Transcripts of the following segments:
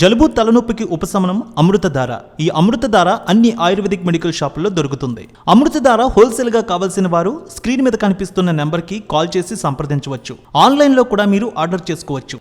జలుబు తలనొప్పికి ఉపశమనం అమృతధార. ఈ అమృతధార అన్ని ఆయుర్వేదిక్ మెడికల్ షాపుల్లో దొరుకుతుంది. అమృతధార హోల్సేల్గా కావాల్సిన వారు స్క్రీన్ మీద కనిపిస్తున్న నెంబర్కి కాల్ చేసి సంప్రదించవచ్చు. ఆన్లైన్లో కూడా మీరు ఆర్డర్ చేసుకోవచ్చు.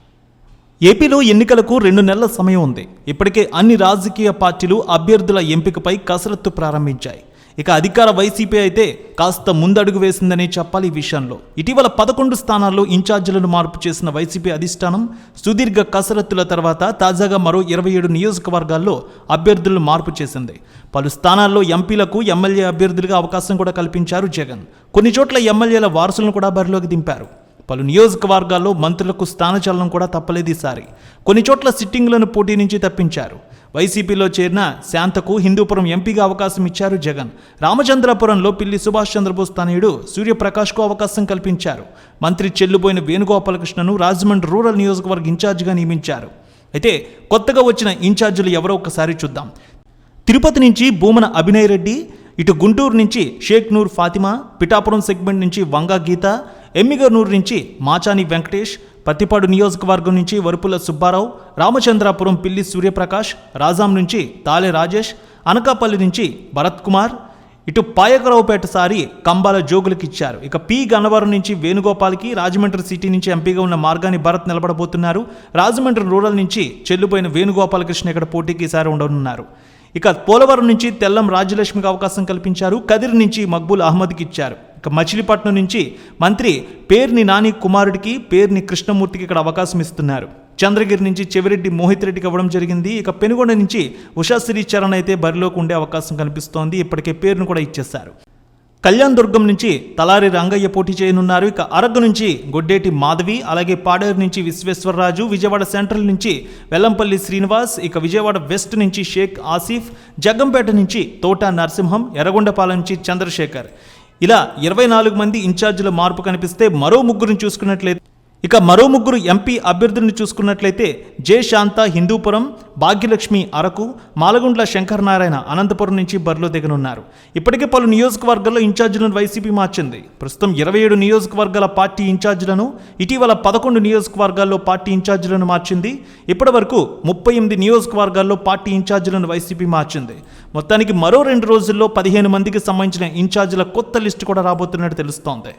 ఏపీలో ఎన్నికలకు రెండు నెలల సమయం ఉంది. ఇప్పటికే అన్ని రాజకీయ పార్టీలు అభ్యర్థుల ఎంపికపై కసరత్తు ప్రారంభించాయి. ఇక అధికార వైసీపీ అయితే కాస్త ముందడుగు వేసిందనే చెప్పాలి ఈ విషయంలో. ఇటీవల పదకొండు స్థానాల్లో ఇన్ఛార్జీలను మార్పు చేసిన వైసీపీ అధిష్టానం సుదీర్ఘ కసరత్తుల తర్వాత తాజాగా మరో ఇరవై ఏడు నియోజకవర్గాల్లో అభ్యర్థులను మార్పు చేసింది. పలు స్థానాల్లో ఎంపీలకు ఎమ్మెల్యే అభ్యర్థులుగా అవకాశం కూడా కల్పించారు జగన్. కొన్ని చోట్ల ఎమ్మెల్యేల వారసులను కూడా బరిలోకి దింపారు. పలు నియోజకవర్గాల్లో మంత్రులకు స్థానచలనం కూడా తప్పలేదు ఈసారి. కొన్ని చోట్ల సిట్టింగ్లను పోటీ నుంచి తప్పించారు. వైసీపీలో చేరిన శాంతకు హిందూపురం ఎంపీగా అవకాశం ఇచ్చారు జగన్. రామచంద్రపురంలో పిల్లి సుభాష్ చంద్రబోస్ తనయుడు సూర్యప్రకాష్కు అవకాశం కల్పించారు. మంత్రి చెల్లుబోయిన వేణుగోపాలకృష్ణను రాజమండ్రి రూరల్ నియోజకవర్గ ఇన్ఛార్జిగా నియమించారు. అయితే కొత్తగా వచ్చిన ఇన్ఛార్జీలు ఎవరో ఒకసారి చూద్దాం. తిరుపతి నుంచి భూమన అభినయ్ రెడ్డి ఇటు గుంటూరు నుంచి షేక్ నూర్ ఫాతిమా పిఠాపురం సెగ్మెంట్ నుంచి వంగా గీత ఎమ్మిగనూరు నుంచి మాచాని వెంకటేష్ పత్తిపాడు నియోజకవర్గం నుంచి వరుపుల సుబ్బారావు రామచంద్రాపురం పిల్లి సూర్యప్రకాష్ రాజాం నుంచి తాలే రాజేష్ అనకాపల్లి నుంచి భరత్ కుమార్ ఇటు పాయకరావుపేట సారి కంబాల జోగులకు ఇచ్చారు. ఇక పి గన్నవరం నుంచి వేణుగోపాల్కి రాజమండ్రి సిటీ నుంచి ఎంపీగా ఉన్న మార్గాన్ని భరత్ నిలబడబోతున్నారు. రాజమండ్రి రూరల్ నుంచి చెల్లిపోయిన వేణుగోపాలకృష్ణ ఇక్కడ పోటీకి ఈసారి ఉండనున్నారు ఇక పోలవరం నుంచి తెల్లం రాజ్యలక్ష్మికి అవకాశం కల్పించారు. కదిరి నుంచి మక్బూల్ అహ్మద్కి ఇచ్చారు. ఇక మచిలీపట్నం నుంచి మంత్రి పేర్ని నాని కుమారుడికి పేర్ని కృష్ణమూర్తికి ఇక్కడ అవకాశం ఇస్తున్నారు. చంద్రగిరి నుంచి చెవిరెడ్డి మోహిత్ రెడ్డికి ఇవ్వడం జరిగింది. ఇక పెనుగొండ నుంచి ఉషా శ్రీచరణ్ అయితే బరిలోకి ఉండే అవకాశం కనిపిస్తోంది. ఇప్పటికే పేరును కూడా ఇచ్చేశారు. కళ్యాణ్ దుర్గం నుంచి తలారి రంగయ్య పోటీ చేయనున్నారు. ఇక అరగ్ నుంచి గొడ్డేటి మాధవి అలాగే పాడేరు నుంచి విశ్వేశ్వరరాజు విజయవాడ సెంట్రల్ నుంచి వెల్లంపల్లి శ్రీనివాస్ ఇక విజయవాడ వెస్ట్ నుంచి షేక్ ఆసిఫ్ జగ్గంపేట నుంచి తోట నరసింహం ఎర్రగొండపాలెం నుంచి చంద్రశేఖర్. ఇలా ఇరవై నాలుగు మంది ఇన్ఛార్జీల మార్పు కనిపిస్తే మరో ముగ్గురిని చూసుకున్నట్లయితే ఇక మరో ముగ్గురు ఎంపీ అభ్యర్థులను చూసుకున్నట్లయితే జే శాంత హిందూపురం భాగ్యలక్ష్మి అరకు మాలగుండ్ల శంకర్ నారాయణ అనంతపురం నుంచి బరిలో దిగనున్నారు. ఇప్పటికే పలు నియోజకవర్గాల్లో ఇన్ఛార్జీలను వైసీపీ మార్చింది. ప్రస్తుతం ఇరవై ఏడు నియోజకవర్గాల పార్టీ ఇన్ఛార్జీలను ఇటీవల పదకొండు నియోజకవర్గాల్లో పార్టీ ఇన్ఛార్జీలను మార్చింది. ఇప్పటి వరకు ముప్పై ఎనిమిది నియోజకవర్గాల్లో పార్టీ ఇన్ఛార్జీలను వైసీపీ మార్చింది. మొత్తానికి మరో రెండు రోజుల్లో పదిహేను మందికి సంబంధించిన ఇన్ఛార్జీల కొత్త లిస్టు కూడా రాబోతున్నట్టు తెలుస్తోంది.